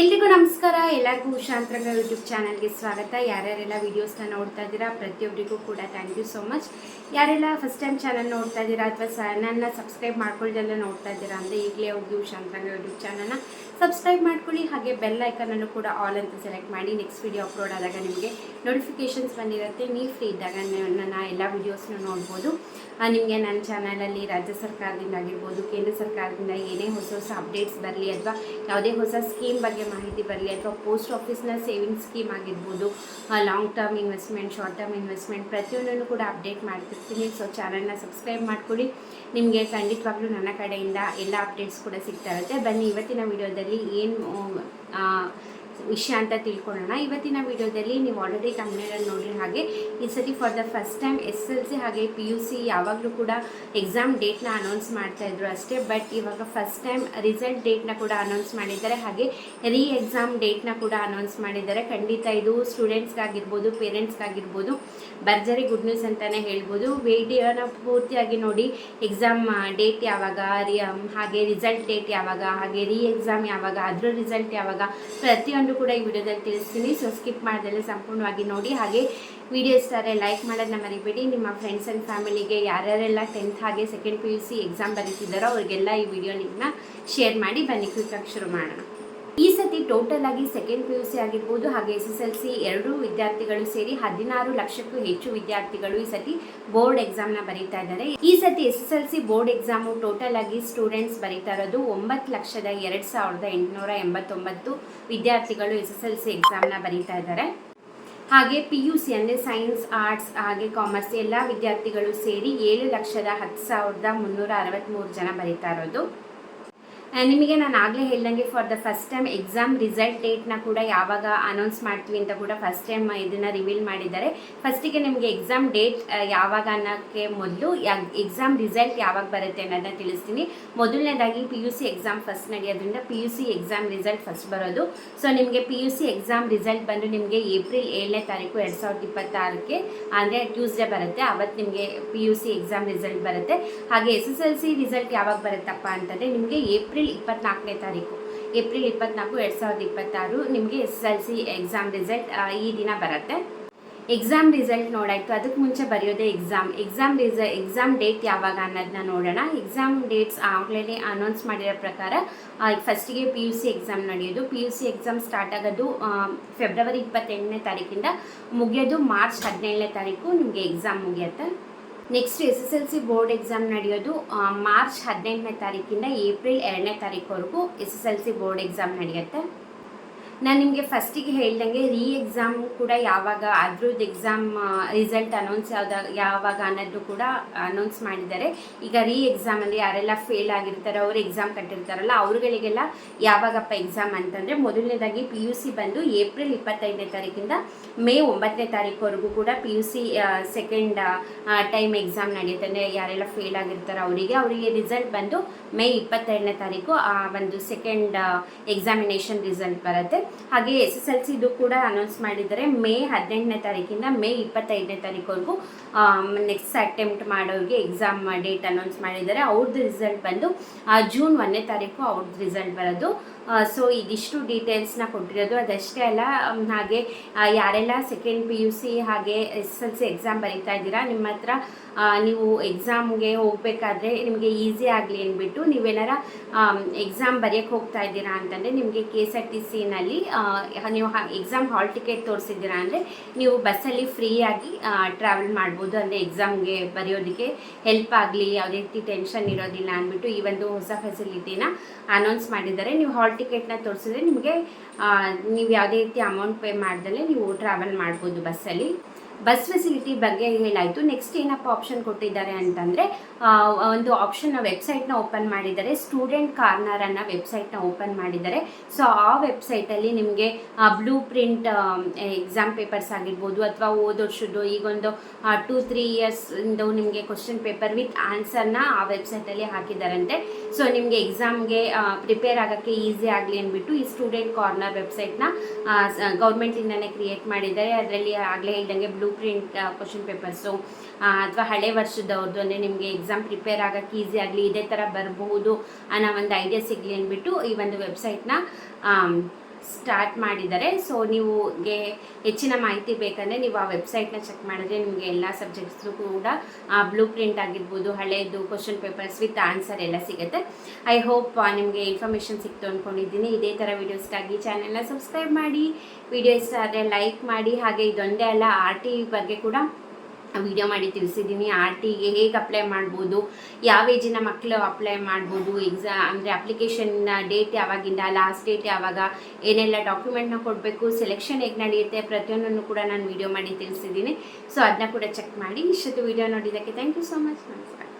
ಎಲ್ರಿಗೂ ನಮಸ್ಕಾರ. ಎಲ್ಲರಿಗೂ ಉಷಾಂತರಂಗ ಯೂಟ್ಯೂಬ್ ಚಾನಲ್ಗೆ ಸ್ವಾಗತ. ಯಾರ್ಯಾರೆಲ್ಲ ವೀಡಿಯೋಸ್ನ ನೋಡ್ತಾ ಇದ್ದೀರಾ, ಪ್ರತಿಯೊಬ್ಬರಿಗೂ ಕೂಡ ಥ್ಯಾಂಕ್ ಯು ಸೋ ಮಚ್ ಯಾರೆಲ್ಲ ಫಸ್ಟ್ ಟೈಮ್ ಚಾನಲ್ ನೋಡ್ತಾ ಇದ್ದೀರಾ ಅಥವಾ ನನ್ನ ಸಬ್ಸ್ಕ್ರೈಬ್ ಮಾಡ್ಕೊಳ್ಳೋದೆಲ್ಲ ನೋಡ್ತಾ ಇದ್ದೀರಾ ಅಂದರೆ ಈಗಲೇ ಹೋಗಿ ಉಷಾಂತರಂಗ ಯೂಟ್ಯೂಬ್ ಚಾನಲ್ನ ಸಬ್ಸ್ಕ್ರೈಬ್ ಮಾಡ್ಕೊಳ್ಳಿ. ಹಾಗೆ ಬೆಲ್ ಐಕನನ್ನು ಕೂಡ ಆಲ್ ಅಂತ ಸೆಲೆಕ್ಟ್ ಮಾಡಿ ನೆಕ್ಸ್ಟ್ ವಿಡಿಯೋ ಅಪ್ಲೋಡ್ ಆದಾಗ ನಿಮಗೆ ನೋಟಿಫಿಕೇಷನ್ಸ್ ಬಂದಿರುತ್ತೆ. ನೀವು ಫ್ರೀ ಇದ್ದಾಗ ನನ್ನ ಎಲ್ಲ ವೀಡಿಯೋಸ್ನ ನೋಡ್ಬೋದು. ನಿಮಗೆ ನನ್ನ ಚಾನಲಲ್ಲಿ ರಾಜ್ಯ ಸರ್ಕಾರದಿಂದ ಆಗಿರ್ಬೋದು, ಕೇಂದ್ರ ಸರ್ಕಾರದಿಂದ ಏನೇ ಹೊಸ ಹೊಸ ಅಪ್ಡೇಟ್ಸ್ ಬರಲಿ ಅಥವಾ ಯಾವುದೇ ಹೊಸ ಸ್ಕೀಮ್ ಬಗ್ಗೆ ಮಾಹಿತಿ ಬರಲಿ ಅಥವಾ ಪೋಸ್ಟ್ ಆಫೀಸ್ನ ಸೇವಿಂಗ್ ಸ್ಕೀಮ್ ಆಗಿರ್ಬೋದು long term investment short term investment ಪ್ರತಿಯೊಂದನ್ನು ಕೂಡ ಅಪ್ಡೇಟ್ ಮಾಡ್ತಿರ್ತೀನಿ. ಸೊ ಚಾನಲ್ನ ಸಬ್ಸ್ಕ್ರೈಬ್ ಮಾಡಿಕೊಡಿ. ನಿಮಗೆ ಖಂಡಿತವಾಗ್ಲೂ ನನ್ನ ಕಡೆಯಿಂದ ಎಲ್ಲ ಅಪ್ಡೇಟ್ಸ್ ಕೂಡ ಸಿಗ್ತಾ ಇರುತ್ತೆ. ಬನ್ನಿ, ಇವತ್ತಿನ ವಿಡಿಯೋದಲ್ಲಿ ಏನು ವಿಷಯ ಅಂತ ತಿಳ್ಕೊಳ್ಳೋಣ. ಇವತ್ತಿನ ವಿಡಿಯೋದಲ್ಲಿ ನೀವು ಆಲ್ರೆಡಿ ಕನ್ನಡಲ್ಲಿ ನೋಡಿರೋ ಹಾಗೆ, ಈ ಸತಿ for the first time S L C ಹಾಗೆ ಪಿ ಯು ಸಿ ಯಾವಾಗಲೂ ಕೂಡ ಎಕ್ಸಾಮ್ ಡೇಟ್ನ ಅನೌನ್ಸ್ ಮಾಡ್ತಾ ಇದ್ರು ಅಷ್ಟೇ. ಬಟ್ ಇವಾಗ ಫಸ್ಟ್ ಟೈಮ್ ರಿಸಲ್ಟ್ ಡೇಟ್ನ ಕೂಡ ಅನೌನ್ಸ್ ಮಾಡಿದ್ದಾರೆ. ಹಾಗೆ ರೀ ಎಕ್ಸಾಮ್ ಡೇಟ್ನ ಕೂಡ ಅನೌನ್ಸ್ ಮಾಡಿದ್ದಾರೆ. ಖಂಡಿತ ಇದು ಸ್ಟೂಡೆಂಟ್ಸ್ಗಾಗಿರ್ಬೋದು ಪೇರೆಂಟ್ಸ್ಗಾಗಿರ್ಬೋದು ಭರ್ಜರಿ ಗುಡ್ ನ್ಯೂಸ್ ಅಂತಲೇ ಹೇಳ್ಬೋದು. ವಿಡಿಯೋನ ಪೂರ್ತಿಯಾಗಿ ನೋಡಿ ಎಕ್ಸಾಮ್ ಡೇಟ್ ಯಾವಾಗ ಹಾಗೆ ರಿಸಲ್ಟ್ ಡೇಟ್ ಯಾವಾಗ, ಹಾಗೆ ರೀ ಎಕ್ಸಾಮ್ ಯಾವಾಗ, ಅದ್ರ ರಿಸಲ್ಟ್ ಯಾವಾಗ, ಪ್ರತಿಯೊಂದು ಕೂಡ ಈ ವಿಡಿಯೋದಲ್ಲಿ ತಿಳಿಸ್ತೀನಿ. ಸೊ ಸ್ಕಿಪ್ ಮಾಡ್ದಲ್ಲೇ ಸಂಪೂರ್ಣವಾಗಿ ನೋಡಿ. ಹಾಗೆ ವಿಡಿಯೋ ಇಷ್ಟ ಆದರೆ ಲೈಕ್ ಮಾಡೋದನ್ನ ಮರಿಬೇಡಿ. ನಿಮ್ಮ ಫ್ರೆಂಡ್ಸ್ ಆ್ಯಂಡ್ ಫ್ಯಾಮಿಲಿಗೆ ಯಾರ್ಯಾರೆಲ್ಲ ಟೆಂತ್ ಹಾಗೆ second P U C exam ಬರೀತಿದ್ದಾರೋ ಅವ್ರಿಗೆಲ್ಲ ಈ ವಿಡಿಯೋ ಲಿಂಕ್ನ ಶೇರ್ ಮಾಡಿ. ಬನ್ನಿ ಕ್ವಿಕ್ಕಾಗಿ ಶುರು ಮಾಡೋಣ. ಈ ಸತಿ ಟೋಟಲ್ ಆಗಿ ಸೆಕೆಂಡ್ ಪಿ ಯು ಸಿ ಆಗಿರ್ಬೋದು, ಹಾಗೆ ಎಸ್ ಎಸ್ ಎಲ್ ಸಿ ಎರಡೂ ವಿದ್ಯಾರ್ಥಿಗಳು ಸೇರಿ ಹದಿನಾರು ಲಕ್ಷಕ್ಕೂ ಹೆಚ್ಚು ವಿದ್ಯಾರ್ಥಿಗಳು ಈ ಸತಿ ಬೋರ್ಡ್ ಎಕ್ಸಾಮ್ನ ಬರೀತಾ ಇದ್ದಾರೆ. ಈ ಸತಿ S S L C board exam total ಆಗಿ ಸ್ಟೂಡೆಂಟ್ಸ್ ಬರೀತಾ ಇರೋದು ಒಂಬತ್ತು ಲಕ್ಷದ ಎರಡು ಸಾವಿರದ ಎಂಟುನೂರ ಎಂಬತ್ತೊಂಬತ್ತು ವಿದ್ಯಾರ್ಥಿಗಳು ಎಸ್ ಎಸ್ ಎಲ್ ಸಿ ಎಕ್ಸಾಮ್ನ ಬರೀತಾ ಇದ್ದಾರೆ. ಹಾಗೆ ಪಿ ಯು ಸಿ ಅಂದರೆ ಸೈನ್ಸ್ ಆರ್ಟ್ಸ್ ಹಾಗೆ ಕಾಮರ್ಸ್ ಎಲ್ಲ ವಿದ್ಯಾರ್ಥಿಗಳು ಸೇರಿ ಏಳು ಲಕ್ಷದ ಹತ್ತು ಸಾವಿರದ ಮುನ್ನೂರ ಅರವತ್ತ್ಮೂರು ಜನ ಬರೀತಾ ಇರೋದು. ನಿಮಗೆ ನಾನು ಆಗಲೇ ಹೇಳ್ದಂಗೆ for the first time exam result ಡೇಟ್ನ ಕೂಡ ಯಾವಾಗ ಅನೌನ್ಸ್ ಮಾಡ್ತೀವಿ ಅಂತ ಕೂಡ ಫಸ್ಟ್ ಟೈಮ್ ಇದನ್ನು ರಿವೀಲ್ ಮಾಡಿದ್ದಾರೆ. ಫಸ್ಟಿಗೆ ನಿಮಗೆ ಎಕ್ಸಾಮ್ ಡೇಟ್ ಯಾವಾಗ ಅನ್ನೋಕ್ಕೆ ಮೊದಲು ಎಕ್ಸಾಮ್ ರಿಸಲ್ಟ್ ಯಾವಾಗ ಬರುತ್ತೆ ಅನ್ನೋದನ್ನ ತಿಳಿಸ್ತೀನಿ. ಮೊದಲನೇದಾಗಿ P U C exam first ನಡೆಯೋದ್ರಿಂದ P U C exam result first ಬರೋದು. ಸೊ ನಿಮಗೆ P U C exam result ಬಂದು ನಿಮಗೆ ಏಪ್ರಿಲ್ ಏಳನೇ ತಾರೀಕು ಎರಡು ಸಾವಿರದ ಇಪ್ಪತ್ತಾರಕ್ಕೆ, ಅಂದರೆ ಟ್ಯೂಸ್ಡೇ ಬರುತ್ತೆ. ಅವತ್ತು ನಿಮಗೆ P U C exam result ಬರುತ್ತೆ. ಹಾಗೆ S S L C result ಯಾವಾಗ ಬರುತ್ತಪ್ಪ ಅಂತಂದರೆ ನಿಮಗೆ ಏಪ್ರಿಲ್ ಇಪ್ಪತ್ನಾಲ್ಕನೇ ತಾರೀಕು. ಏಪ್ರಿಲ್ ಇಪ್ಪತ್ನಾಲ್ಕು ಎರಡು ಸಾವಿರದ ಇಪ್ಪತ್ತಾರು ನಿಮಗೆ S L C exam result ಈ ದಿನ ಬರುತ್ತೆ. ಎಕ್ಸಾಮ್ ರಿಸಲ್ಟ್ ನೋಡಾಯ್ತು. ಅದಕ್ಕೆ ಮುಂಚೆ ಬರೆಯೋದೇ ಎಕ್ಸಾಮ್ ಎಕ್ಸಾಮ್ ರಿಸ ಎಕ್ಸಾಮ್ ಡೇಟ್ ಯಾವಾಗ ಅನ್ನೋದನ್ನ ನೋಡೋಣ. ಎಕ್ಸಾಮ್ ಡೇಟ್ಸ್ ಆಗಲೇ ಅನೌನ್ಸ್ ಮಾಡಿರೋ ಪ್ರಕಾರ ಫಸ್ಟಿಗೆ ಪಿ ಯು ಸಿ ಎಕ್ಸಾಮ್ ನಡೆಯೋದು. P U C exam start ಆಗೋದು ಫೆಬ್ರವರಿ ಇಪ್ಪತ್ತೆಂಟನೇ ತಾರೀಕಿಂದ ಮುಗಿಯೋದು ಮಾರ್ಚ್ ಹದಿನೇಳನೇ ತಾರೀಕು ನಿಮಗೆ ಎಕ್ಸಾಮ್ ಮುಗಿಯುತ್ತೆ. Next S S L C board exam ನಡೆಯೋದು ಮಾರ್ಚ್ ಹದಿನೆಂಟನೇ ತಾರೀಕಿಂದ ಏಪ್ರಿಲ್ ಎರಡನೇ ತಾರೀಕುವರೆಗೂ S S L C board exam ನಡೆಯುತ್ತೆ. ನಾನು ನಿಮಗೆ ಫಸ್ಟಿಗೆ ಹೇಳ್ದಂಗೆ ರೀ ಎಕ್ಸಾಮ್ ಕೂಡ ಯಾವಾಗ ಅದ್ರದ್ದು ಎಕ್ಸಾಮ್ ರಿಸಲ್ಟ್ ಅನೌನ್ಸ್ ಯಾವ್ದಾಗ ಯಾವಾಗ ಅನ್ನೋದು ಕೂಡ ಅನೌನ್ಸ್ ಮಾಡಿದ್ದಾರೆ. ಈಗ ರೀ ಎಕ್ಸಾಮಲ್ಲಿ ಯಾರೆಲ್ಲ ಫೇಲ್ ಆಗಿರ್ತಾರೆ, ಅವರು ಎಕ್ಸಾಮ್ ಕಟ್ಟಿರ್ತಾರಲ್ಲ, ಅವ್ರುಗಳಿಗೆಲ್ಲ ಯಾವಾಗಪ್ಪ ಎಕ್ಸಾಮ್ ಅಂತಂದರೆ ಮೊದಲನೇದಾಗಿ ಪಿ ಯು ಸಿ ಬಂದು ಏಪ್ರಿಲ್ ಇಪ್ಪತ್ತೈದನೇ ತಾರೀಕಿಂದ ಮೇ ಒಂಬತ್ತನೇ ತಾರೀಕುವರೆಗೂ ಕೂಡ P U C second time exam ನಡೆಯುತ್ತೆ ಅಂದರೆ ಯಾರೆಲ್ಲ ಫೇಲ್ ಆಗಿರ್ತಾರೆ ಅವರಿಗೆ ಅವರಿಗೆ ರಿಸಲ್ಟ್ ಬಂದು ಮೇ ಇಪ್ಪತ್ತೆರಡನೇ ತಾರೀಕು, ಆ, ಒಂದು ಸೆಕೆಂಡ್ ಎಕ್ಸಾಮಿನೇಷನ್ ರಿಸಲ್ಟ್ ಬರುತ್ತೆ. ಹಾಗೆ ಎಸ್ ಎಸ್ ಎಲ್ ಸಿದು ಕೂಡ ಅನೌನ್ಸ್ ಮಾಡಿದ್ದಾರೆ. ಮೇ ಹದಿನೆಂಟನೇ ತಾರೀಕಿಂದ ಮೇ ಇಪ್ಪತ್ತೈದನೇ ತಾರೀಕುವರೆಗೂ ನೆಕ್ಸ್ಟ್ ಅಟೆಂಪ್ಟ್ ಮಾಡೋರಿಗೆ ಎಕ್ಸಾಮ್ ಡೇಟ್ ಅನೌನ್ಸ್ ಮಾಡಿದ್ದಾರೆ. ಅವ್ರದ್ದು ರಿಸಲ್ಟ್ ಬಂದು ಜೂನ್ ಒಂದನೇ ತಾರೀಕು ಅವ್ರದ್ದು ರಿಸಲ್ಟ್ ಬರೋದು. ಸೊ ಇದಿಷ್ಟು ಡೀಟೇಲ್ಸ್ನ ಕೊಟ್ಟಿರೋದು. ಅದಷ್ಟೇ ಅಲ್ಲ ಹಾಗೆ ಯಾರೆಲ್ಲ ಸೆಕೆಂಡ್ ಪಿ ಯು ಸಿ ಹಾಗೆ ಎಸ್ ಎಲ್ ಸಿ ಎಕ್ಸಾಮ್ ಬರೀತಾ ಇದ್ದೀರಾ, ನಿಮ್ಮ ಹತ್ರ ನೀವು ಎಕ್ಸಾಮ್ಗೆ ಹೋಗಬೇಕಾದ್ರೆ ನಿಮಗೆ ಈಸಿ ಆಗಲಿ ಅಂದ್ಬಿಟ್ಟು ನೀವೇನಾರ ಎಕ್ಸಾಮ್ ಬರೆಯೋಕ್ಕೆ ಹೋಗ್ತಾ ಇದ್ದೀರಾ ಅಂತಂದರೆ ನಿಮಗೆ ಕೆ ಎಸ್ ಆರ್ ಟಿ ಸಿನಲ್ಲಿ ನೀವು ಎಕ್ಸಾಮ್ ಹಾಲ್ ಟಿಕೆಟ್ ತೋರಿಸಿದ್ದೀರಾ ಅಂದರೆ ನೀವು ಬಸ್ಸಲ್ಲಿ ಫ್ರೀಯಾಗಿ ಟ್ರಾವೆಲ್ ಮಾಡ್ಬೋದು. ಅಂದರೆ ಎಕ್ಸಾಮ್ಗೆ ಬರೆಯೋದಕ್ಕೆ ಹೆಲ್ಪ್ ಆಗಲಿ, ಯಾವುದೇ ರೀತಿ ಟೆನ್ಷನ್ ಇರೋದಿಲ್ಲ ಅಂದ್ಬಿಟ್ಟು ಈ ಒಂದು ಹೊಸ ಫೆಸಿಲಿಟಿನ ಅನೌನ್ಸ್ ಮಾಡಿದ್ದಾರೆ. ನೀವು ಹಾಲ್ ಟಿಕೆಟ್ನ ತೋರಿಸಿದ್ರೆ ನಿಮಗೆ ನೀವು ಯಾವುದೇ ರೀತಿ ಅಮೌಂಟ್ ಪೇ ಮಾಡ್ದಲೇ ನೀವು ಟ್ರಾವೆಲ್ ಮಾಡ್ಬೋದು ಬಸ್ಸಲ್ಲಿ ಬಸ್ ಫೆಸಿಲಿಟಿ ಬಗ್ಗೆ ಹೇಳಾಯಿತು. ನೆಕ್ಸ್ಟ್ ಏನಪ್ಪ ಆಪ್ಷನ್ ಕೊಟ್ಟಿದ್ದಾರೆ ಅಂತಂದರೆ ಒಂದು ಆಪ್ಷನ್ನ ವೆಬ್ಸೈಟ್ನ ಓಪನ್ ಮಾಡಿದ್ದಾರೆ. ಸ್ಟೂಡೆಂಟ್ ಕಾರ್ನರ್ ಅನ್ನೋ ವೆಬ್ಸೈಟ್ನ ಓಪನ್ ಮಾಡಿದ್ದಾರೆ. ಸೊ ಆ ವೆಬ್ಸೈಟಲ್ಲಿ ನಿಮಗೆ ಬ್ಲೂ ಪ್ರಿಂಟ್ ಎಕ್ಸಾಮ್ ಪೇಪರ್ಸ್ ಆಗಿರ್ಬೋದು ಅಥವಾ ವರ್ಷದ್ದು ಈಗೊಂದು ಟೂ ತ್ರೀ ಇಯರ್ಸ್ ಇಂದು ನಿಮಗೆ ಕ್ವಶನ್ ಪೇಪರ್ ವಿತ್ ಆನ್ಸರ್ನ ಆ ವೆಬ್ಸೈಟಲ್ಲಿ ಹಾಕಿದ್ದಾರಂತೆ. ಸೊ ನಿಮಗೆ ಎಕ್ಸಾಮ್ಗೆ ಪ್ರಿಪೇರ್ ಆಗೋಕ್ಕೆ ಈಸಿ ಆಗಲಿ ಅಂದ್ಬಿಟ್ಟು ಈ ಸ್ಟೂಡೆಂಟ್ ಕಾರ್ನರ್ ವೆಬ್ಸೈಟ್ನ ಗೌರ್ಮೆಂಟಿಂದನೇ ಕ್ರಿಯೇಟ್ ಮಾಡಿದ್ದಾರೆ. ಅದರಲ್ಲಿ ಆಗಲೇ ಹೇಳ್ದಂಗೆ ಬ್ಲೂ ಪ್ರಿಂಟ್ ಕ್ವಶನ್ ಪೇಪರ್ಸು ಅಥವಾ ಹಳೆ ವರ್ಷದವ್ರದ್ದು ಅಂದರೆ ನಿಮಗೆ ಎಕ್ಸಾಮ್ ಪ್ರಿಪೇರ್ ಆಗೋಕ್ಕೆ ಈಸಿ ಆಗಲಿ, ಇದೇ ಥರ ಬರಬಹುದು ಅನ್ನೋ ಒಂದು ಐಡಿಯಾ ಸಿಗಲಿ ಅಂದ್ಬಿಟ್ಟು ಈ ಒಂದು ವೆಬ್ಸೈಟ್ನ ಸ್ಟಾರ್ಟ್ ಮಾಡಿದ್ದಾರೆ ಸೊ ನೀವುಗೆ ಹೆಚ್ಚಿನ ಮಾಹಿತಿ ಬೇಕಂದರೆ ನೀವು ಆ ವೆಬ್ಸೈಟ್ನ ಚೆಕ್ ಮಾಡಿದ್ರೆ ನಿಮಗೆ ಎಲ್ಲ ಸಬ್ಜೆಕ್ಟ್ಸು ಕೂಡ ಬ್ಲೂ ಪ್ರಿಂಟ್ ಆಗಿರ್ಬೋದು ಹಳೆಯದು ಕ್ವಶನ್ ಪೇಪರ್ಸ್ ವಿತ್ ಆನ್ಸರ್ ಎಲ್ಲ ಸಿಗುತ್ತೆ. ಐ ಹೋಪ್ ನಿಮಗೆ ಇನ್ಫಾರ್ಮೇಷನ್ ಸಿಕ್ತು ಅಂದ್ಕೊಂಡಿದ್ದೀನಿ ಇದೇ ಥರ ವೀಡಿಯೋಸ್ಗಾಗಿ ಚಾನೆಲ್ನ ಸಬ್ಸ್ಕ್ರೈಬ್ ಮಾಡಿ, ವಿಡಿಯೋ ಇಷ್ಟ ಆದರೆ ಲೈಕ್ ಮಾಡಿ, ಹಾಗೆ ಇದೊಂದೇ ಅಲ್ಲ, ಆರ್ ಟಿ ಬಗ್ಗೆ ಕೂಡ ವಿಡಿಯೋ ಮಾಡಿ ತಿಳಿಸಿದ್ದೀನಿ. ಆರ್ ಟಿಗೆ ಹೇಗೆ ಅಪ್ಲೈ ಮಾಡ್ಬೋದು, ಯಾವ ಏಜಿನ ಮಕ್ಕಳು ಅಪ್ಲೈ ಮಾಡ್ಬೋದು ಎಕ್ಸಾ ಅಂದರೆ ಅಪ್ಲಿಕೇಶನ್ ಡೇಟ್ ಯಾವಾಗಿಂದ ಲಾಸ್ಟ್ ಡೇಟ್ ಯಾವಾಗ, ಏನೆಲ್ಲ ಡಾಕ್ಯುಮೆಂಟ್ನ ಕೊಡಬೇಕು ಸೆಲೆಕ್ಷನ್ ಹೇಗೆ ನಡೆಯುತ್ತೆ, ಪ್ರತಿಯೊಂದನ್ನು ಕೂಡ ನಾನು ವಿಡಿಯೋ ಮಾಡಿ ತಿಳಿಸಿದ್ದೀನಿ. ಸೊ ಅದನ್ನ ಕೂಡ ಚೆಕ್ ಮಾಡಿ, ಇಷ್ಟೊತ್ತು ವಿಡಿಯೋ ನೋಡಿದ್ದಕ್ಕೆ ಥ್ಯಾಂಕ್ ಯು ಸೊ ಮಚ್ ನಮಸ್ಕಾರ.